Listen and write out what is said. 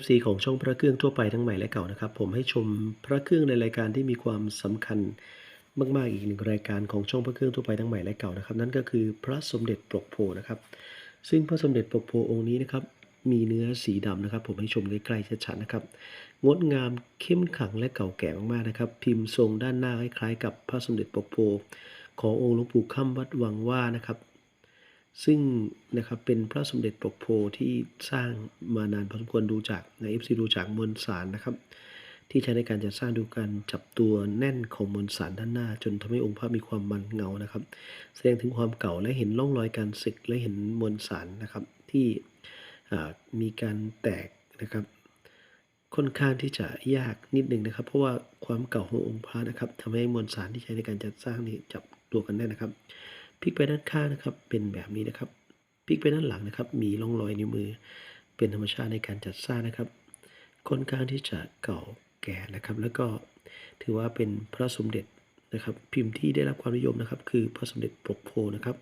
FC ของช่องพระเครื่องทั่วไปทั้งใหม่และเก่านะครับ ผมให้ชมพระเครื่องในรายการที่มีความสำคัญมากๆอีกหนึ่งรายการของช่องพระเครื่องทั่วไปทั้งใหม่และเก่านะครับ นั่นก็คือพระสมเด็จปกโพนะครับ ซึ่งพระสมเด็จปกโพองค์นี้นะครับมีเนื้อสีดำนะครับ ผมให้ชมใกล้ๆชัดๆนะครับ งดงามเข้มขังและเก่าแก่มากๆนะครับ พิมพ์ทรงด้านหน้าคล้ายๆกับพระสมเด็จปกโพขององค์หลวงปู่ค่ำวัดวังว่านะครับ ซึ่งนะครับเป็นพระสมเด็จปกโพที่สร้างมานานพอสมควรดูจากใน FC ดูจากมวลสารนะครับ ที่ใช้ในการจัดสร้างดูการจับตัวแน่นของมวลสารด้านหน้า จนทำให้องค์พระมีความมันเงานะครับ แสดงถึงความเก่าและเห็นร่องรอยการสึกและเห็นมวลสารนะครับที่มีการแตกนะครับ ค่อนข้างที่จะยากนิดหนึ่งนะครับ เพราะว่าความเก่าขององค์พระนะครับทำให้มวลสารที่ใช้ในการจัดสร้างนี่จับตัวกันแน่นนะครับ พลิกไปด้านข้างนะครับ เป็นแบบนี้นะครับพลิกไปด้านหลังนะครับ มีร่องรอยนิ้วมือ เป็นธรรมชาติในการจัดสร้างนะครับ ค่อนข้างที่จะเก่าแก่นะครับ แล้วก็ถือว่าเป็นพระสมเด็จนะครับ พิมพ์ที่ได้รับความนิยมนะครับ คือพระสมเด็จปกโพนะครับ